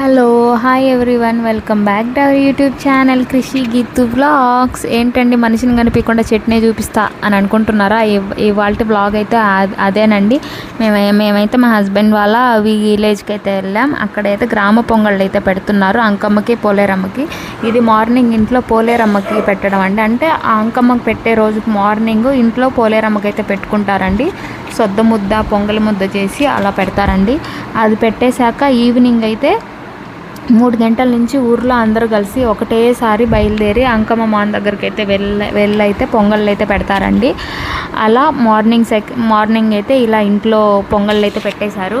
Hello hi everyone welcome back to our YouTube channel Krishi Geethu vlogs ఏంటండి మనిషిని కనిపించకుండా చట్నీ చూపిస్తా అని అనుకుంటున్నారా? ఇవాళ బ్లాగ్ అయితే అదేనండి. మేము మేమైతే మా హస్బెండ్ వాళ్ళ విలేజ్కి అయితే వెళ్ళాం. అక్కడైతే గ్రామ పొంగళ్ళు అయితే పెడుతున్నారు అంకమ్మకి పోలేరమ్మకి. ఇది మార్నింగ్ ఇంట్లో పోలేరమ్మకి పెట్టడం అండి. అంటే ఆ అంకమ్మకి పెట్టే రోజు మార్నింగ్ ఇంట్లో పోలేరమ్మకి అయితే పెట్టుకుంటారండి. సొద్ద ముద్ద పొంగల్ ముద్ద చేసి అలా పెడతారండి. అది పెట్టేశాక ఈవినింగ్ అయితే మూడు గంటల నుంచి ఊర్లో అందరూ కలిసి ఒకటేసారి బయలుదేరి అంకమ్మ మాన్ దగ్గరికి అయితే వెళ్ళ వెళ్ళైతే పొంగళ్ళు అయితే పెడతారండి. అలా మార్నింగ్ సెక్ మార్నింగ్ అయితే ఇలా ఇంట్లో పొంగళ్ళు అయితే పెట్టేశారు.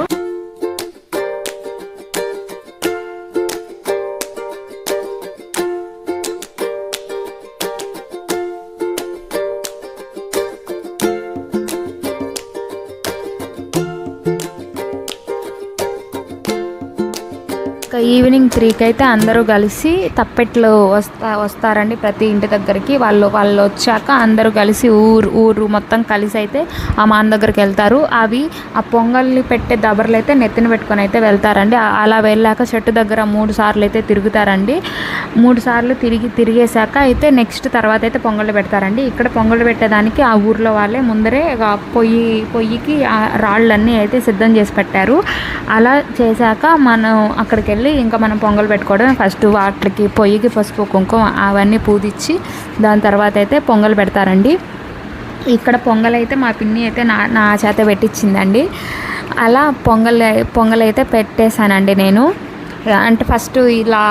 ఈవినింగ్ త్రీకి అయితే అందరూ కలిసి తప్పెట్లు వస్తా వస్తారండి ప్రతి ఇంటి దగ్గరికి. వాళ్ళు వాళ్ళు వచ్చాక అందరూ కలిసి ఊరు ఊరు మొత్తం కలిసి అయితే ఆ మాన్ దగ్గరికి వెళ్తారు. అవి ఆ పొంగల్ని పెట్టే దబర్లు అయితే నెత్తిన పెట్టుకొని అయితే వెళ్తారండి. అలా వెళ్ళాక చెట్టు దగ్గర మూడు సార్లు అయితే తిరుగుతారండి. మూడు సార్లు తిరిగి తిరిగేశాక అయితే నెక్స్ట్ తర్వాత అయితే పొంగళ్ళు పెడతారండి. ఇక్కడ పొంగళ్ళు పెట్టేదానికి ఆ ఊర్లో వాళ్ళే ముందరే పొయ్యి పొయ్యికి ఆ రాళ్ళన్నీ అయితే సిద్ధం చేసి పెట్టారు. అలా చేశాక మనం అక్కడికి వెళ్ళి ఇంకా మనం పొంగల్ పెట్టుకోవడం ఫస్ట్ వాటికి పొయ్యికి పసుపు కుంకుమ అవన్నీ పూదిచ్చి దాని తర్వాత అయితే పొంగల్ పెడతారండి. ఇక్కడ పొంగల్ అయితే మా పిన్ని అయితే నా నా చేత పెట్టించిందండి అలా పొంగల్ పొంగల్ అయితే పెట్టేశానండి నేను. అంటే ఫస్ట్ ఇలా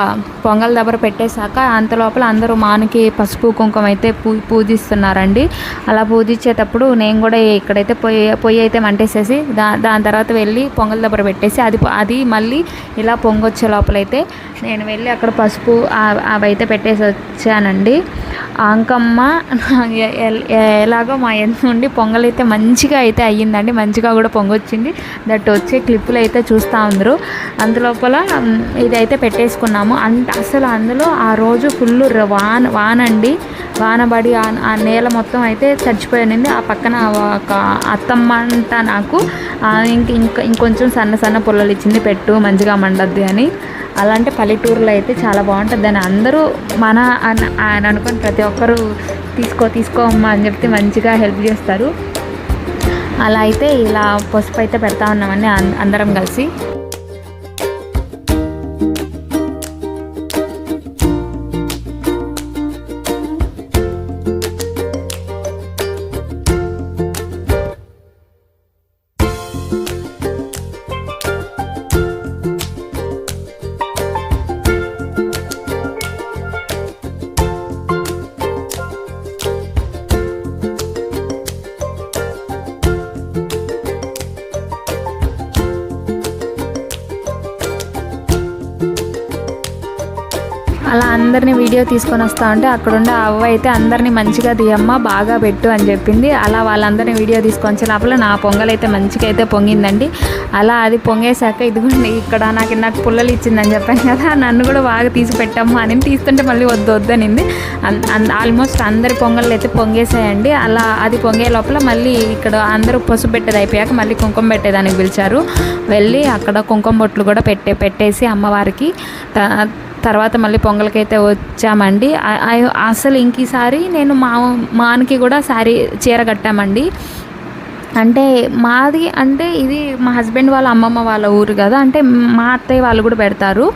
పొంగల్ దగ్గర పెట్టేశాక అంత లోపల అందరూ మానికి పసుపు కుంకుమ అయితే పూ పూజిస్తున్నారండి. అలా పూజించేటప్పుడు నేను కూడా ఇక్కడైతే పొయ్యి పొయ్యి అయితే మంటేసేసి దా దాని తర్వాత వెళ్ళి పొంగల్ దగ్గర పెట్టేసి అది అది మళ్ళీ ఇలా పొంగొచ్చే లోపలైతే నేను వెళ్ళి అక్కడ పసుపు అవైతే అవి అయితే పెట్టేసి వచ్చానండి అంకమ్మ ఎలాగో మా ఎంత నుండి పొంగల్ అయితే మంచిగా అయితే అయ్యిందండి. మంచిగా కూడా పొంగొచ్చింది. దట్ వచ్చే క్లిప్పులు అయితే చూస్తూ ఉందరు. అందులోపల ఇదైతే పెట్టేసుకున్నాము. అంటే అసలు అందులో ఆ రోజు ఫుల్ వాన వానండి. వానబడి ఆ నేల మొత్తం అయితే చచ్చిపోయింది ఆ పక్కన ఒక అత్తమ్మ అంట నాకు ఇంక ఇంకా ఇంకొంచెం సన్న సన్న పుల్లలు ఇచ్చింది పెట్టు మంచిగా మండద్ది అని. అలాంటి పల్లెటూరులో అయితే చాలా బాగుంటుంది. అని అందరూ మన అని ఆయన అనుకొని ప్రతి ఒక్కరు తీసుకో తీసుకో అమ్మా అని చెప్తే మంచిగా హెల్ప్ చేస్తారు. అలా అయితే ఇలా పసుపు అయితే పెడతా ఉన్నామండి అందరం కలిసి. అలా అందరినీ వీడియో తీసుకొని వస్తా ఉంటే అక్కడున్న అవ్వ అయితే అందరినీ మంచిగా తీయమ్మ బాగా పెట్టు అని చెప్పింది. అలా వాళ్ళందరినీ వీడియో తీసుకొని వచ్చే లోపల నా పొంగల్ అయితే మంచిగా అయితే పొంగిందండి. అలా అది పొంగేశాక ఇదిగోండి ఇక్కడ నాకు నాకు పుల్లలు ఇచ్చిందని చెప్పాను కదా నన్ను కూడా బాగా తీసి పెట్టమ్మా అని తీస్తుంటే మళ్ళీ వద్దు వద్దనింది ఆల్మోస్ట్ అందరి పొంగళ్ళు అయితే పొంగేసాయండి అలా అది పొంగే లోపల మళ్ళీ ఇక్కడ అందరూ పసుపు పెట్టేది అయిపోయాక మళ్ళీ కుంకుమ పెట్టేదానికి పిలిచారు. వెళ్ళి అక్కడ కుంకుమ బొట్లు కూడా పెట్టే పెట్టేసి అమ్మవారికి తర్వాత మళ్ళీ పొంగల్కైతే వచ్చామండి. అసలు ఇంక ఈసారి నేను మా మానికి కూడా శారీ చీర కట్టామండి. అంటే మాది అంటే ఇది మా హస్బెండ్ వాళ్ళ అమ్మమ్మ వాళ్ళ ఊరు కదా అంటే మా అత్తయ్య వాళ్ళు కూడా పెడతారు.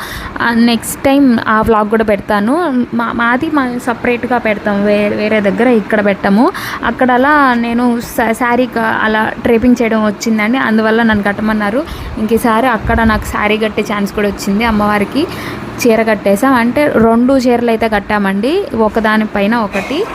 నెక్స్ట్ టైం ఆ వ్లాగ్ కూడా పెడతాను. మా మాది మా సపరేట్గా పెడతాం వేరే వేరే దగ్గర ఇక్కడ పెట్టాము. అక్కడ అలా నేను శారీ క- అలా ట్రేపింగ్ చేయడం వచ్చిందండి. అందువల్ల నన్ను కట్టమన్నారు. ఇంక ఈసారి అక్కడ నాకు శారీ కట్టే ఛాన్స్ కూడా వచ్చింది అమ్మవారికి. చీర కట్టేసాం అంటే రెండు చీరలు అయితే కట్టామండి. ఒకదానిపైన ఒకటి.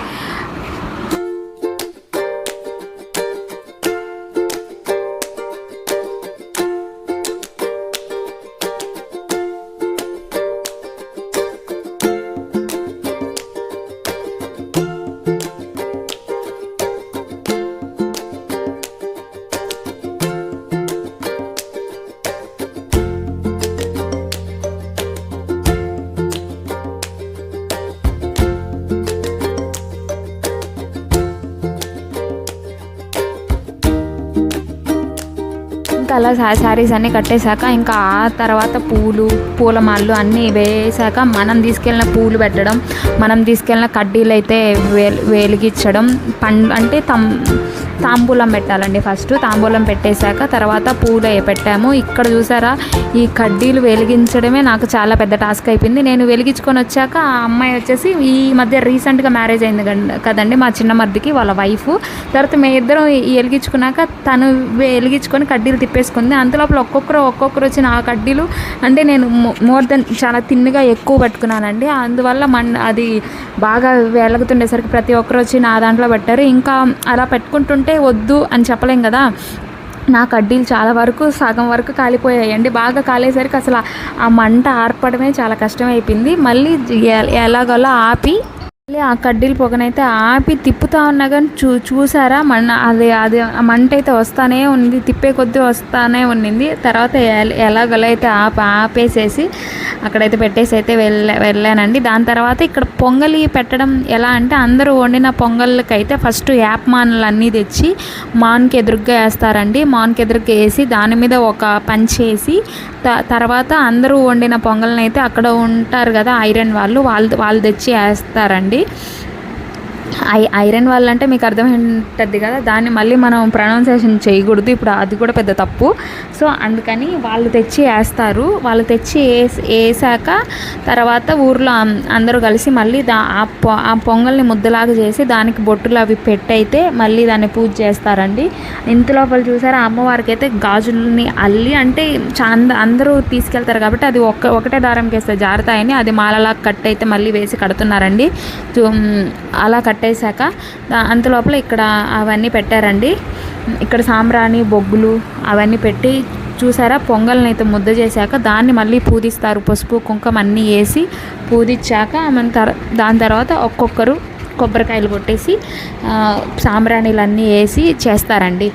అలా శారీస్ అన్నీ కట్టేశాక ఇంకా ఆ తర్వాత పూలు పూలమాలు అన్నీ వేసాక మనం తీసుకెళ్ళిన పూలు పెట్టడం మనం తీసుకెళ్ళిన కడ్డీలు అయితే వెల్ వెలిగించడం పం అంటే తమ్ తాంబూలం పెట్టాలండి ఫస్ట్. తాంబూలం పెట్టేశాక తర్వాత పూలు పెట్టాము. ఇక్కడ చూసారా ఈ కడ్డీలు వెలిగించడమే నాకు చాలా పెద్ద టాస్క్ అయిపోయింది. నేను వెలిగించుకొని వచ్చాక ఆ అమ్మాయి వచ్చేసి ఈ మధ్య రీసెంట్గా మ్యారేజ్ అయింది కదండి- మా చిన్న మర్దికి వాళ్ళ వైఫ్ తర్వాత మేము ఇద్దరం వెలిగించుకున్నాక తను వెలిగించుకొని కడ్డీలు తిప్పేసుకుంది అంతలోపల ఒక్కొక్కరు ఒక్కొక్కరు వచ్చిన ఆ కడ్డీలు అంటే నేను మోర్ దెన్ చాలా తిన్నుగా ఎక్కువ పట్టుకున్నానండి. అందువల్ల మన అది బాగా వెలుగుతుండేసరికి ప్రతి ఒక్కరు వచ్చి నా దాంట్లో పెట్టారు. ఇంకా అలా పెట్టుకుంటుంటే వద్దు అని చెప్పలేం కదా. నా కడ్డీలు చాలా వరకు సగం వరకు కాలిపోయాయండి. బాగా కాలేసరికి అసలు ఆ మంట ఆర్పడమే చాలా కష్టమైపోయింది. మళ్ళీ ఎలాగోలా ఆపి ఆ కడ్డీల పొగనైతే ఆపి తిప్పుతా ఉన్నా కానీ చూ చూసారా? మన అది అది మంట అయితే వస్తానే ఉంది. తిప్పే కొద్దీ వస్తానే ఉన్నింది. తర్వాత ఎల- ఎలాగోలా అయితే ఆప ఆపేసేసి అక్కడైతే పెట్టేసి అయితే వెళ్ళా వెళ్ళానండి. దాని తర్వాత ఇక్కడ పొంగలి పెట్టడం ఎలా అంటే అందరూ వండిన పొంగళ్ళకి అయితే ఫస్ట్ యాప్ మాన్లు అన్నీ తెచ్చి మాన్కి ఎదురుగ్గా వేస్తారండి. మాన్కి ఎదురుగ్గా వేసి దాని మీద ఒక పంచేసి త తర్వాత అందరూ వండిన పొంగల్ని అయితే అక్కడ ఉంటారు కదా ఐరన్ వాళ్ళు వాళ్ళు వాళ్ళు తెచ్చి వేస్తారండి. ঠিক ఐ ఐరన్ వల్ల అంటే మీకు అర్థమైంటుంది కదా దాన్ని మళ్ళీ మనం ప్రొనౌన్సియేషన్ చేయకూడదు. ఇప్పుడు అది కూడా పెద్ద తప్పు. సో అందుకని వాళ్ళు తెచ్చి వేస్తారు. వాళ్ళు తెచ్చి వేసి వేసాక తర్వాత ఊర్లో అందరూ కలిసి మళ్ళీ దా ఆ పొ ఆ పొంగల్ని ముద్దలాగా చేసి దానికి బొట్టులు అవి పెట్టయితే మళ్ళీ దాన్ని పూజ చేస్తారండి. ఇంత లోపల చూసారా అమ్మవారికి అయితే గాజుల్ని అల్లి అంటే చా- అంద- అందరూ తీసుకెళ్తారు కాబట్టి అది ఒక్క ఒకటే దారంకి వేస్తే జారుతాయని అది మాలలా కట్ అయితే మళ్ళీ వేసి కడుతున్నారండి. అలా కట్ కట్టేశాక అంతలోపల అంత లోపల ఇక్కడ అవన్నీ పెట్టారండి. ఇక్కడ సాంబ్రాణి బొగ్గులు అవన్నీ పెట్టి చూసారా? పొంగల్ని అయితే ముద్ద చేశాక దాన్ని మళ్ళీ పూజిస్తారు పసుపు కుంకుమ అన్నీ వేసి పూజించాక మన తర్ దాని తర్వాత ఒక్కొక్కరు కొబ్బరికాయలు కొట్టేసి సాంబ్రాణిలన్నీ సాంబ్రాణిలు అన్నీ వేసి చేస్తారండి.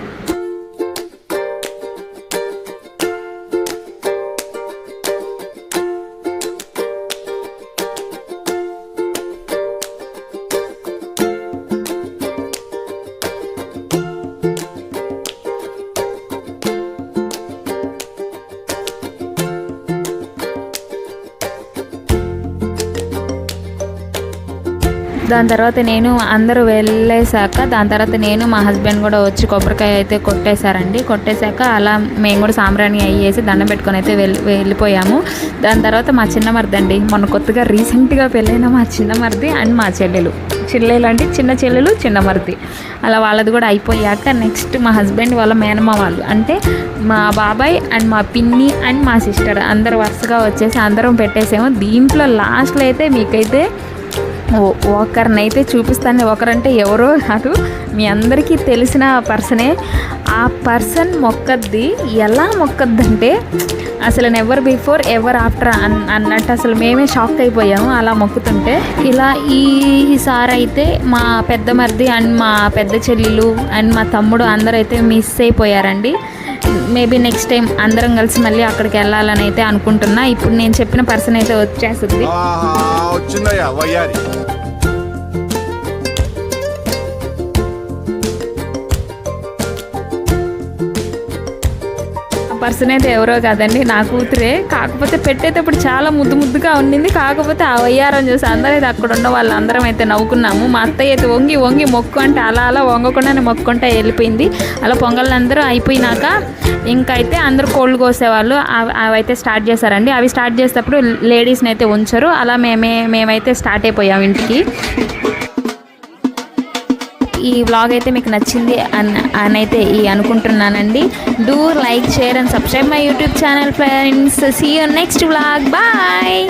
దాని తర్వాత నేను అందరూ వెళ్ళేశాక దాని తర్వాత నేను మా హస్బెండ్ కూడా వచ్చి కొబ్బరికాయ అయితే కొట్టేశారండి. కొట్టేశాక అలా మేము కూడా సాంబ్రాణి అయ్యేసి దండం పెట్టుకొని అయితే వెళ్ళి వెళ్ళిపోయాము. దాని తర్వాత మా చిన్న మరిది అండి మొన్న కొత్తగా రీసెంట్గా పెళ్ళైన మా చిన్న మరిది అండ్ మా చెల్లెలు. చెల్లెలు అంటే చిన్న చెల్లెలు చిన్న మరిది. అలా వాళ్ళది కూడా అయిపోయాక నెక్స్ట్ మా హస్బెండ్ వాళ్ళ మేనమ్మ వాళ్ళు. అంటే మా బాబాయ్ అండ్ మా పిన్ని అండ్ మా సిస్టర్ అందరు వరుసగా వచ్చేసి అందరం పెట్టేసాము. దీంట్లో లాస్ట్లో అయితే మీకైతే ఒకరినైతే చూపిస్తాను. ఒకరంటే ఎవరో కాదు మీ అందరికీ తెలిసిన పర్సనే. ఆ పర్సన్ మొక్కద్ది. ఎలా మొక్కద్దంటే అసలు నెవర్ బిఫోర్ ఎవర్ ఆఫ్టర్ అన్ అన్నట్టు అసలు మేమే షాక్ అయిపోయాము అలా మొక్కుతుంటే. ఇలా ఈసారి అయితే మా పెద్ద మరిది అండ్ మా పెద్ద చెల్లెలు అండ్ మా తమ్ముడు అందరూ అయితే మిస్ అయిపోయారండి. మేబీ నెక్స్ట్ టైం అందరం కలిసి మళ్ళీ అక్కడికి వెళ్ళాలని అయితే అనుకుంటున్నా. ఇప్పుడు నేను చెప్పిన పర్సన్ అయితే వచ్చేస్తుంది. పర్సన్ అయితే ఎవరో కాదండి నా కూతురే. కాకపోతే పెట్టేటప్పుడు చాలా ముద్దు ముద్దుగా ఉండింది. కాకపోతే ఆ వయ్యారం చూసి అందరూ అయితే అక్కడ ఉన్న వాళ్ళు అందరం అయితే నవ్వుకున్నాము. మా అత్తయ్య అయితే వంగి వంగి మొక్కు అంటే అలా అలా వంగకుండానే మొక్కుంటే వెళ్ళిపోయింది. అలా పొంగల్ అందరూ అయిపోయినాక ఇంకైతే అయితే అందరూ కోళ్ళు కోసేవాళ్ళు. అవి అవి అయితే స్టార్ట్ చేశారండి. అవి స్టార్ట్ చేసేటప్పుడు లేడీస్ని అయితే ఉంచరు. అలా మేమే మేమైతే స్టార్ట్ అయిపోయాం ఇంటికి. ఈ వ్లాగ్ అయితే మీకు నచ్చింది అని అని అయితే ఈ అనుకుంటున్నానండి. Do like share and subscribe my YouTube channel friends see you next vlog bye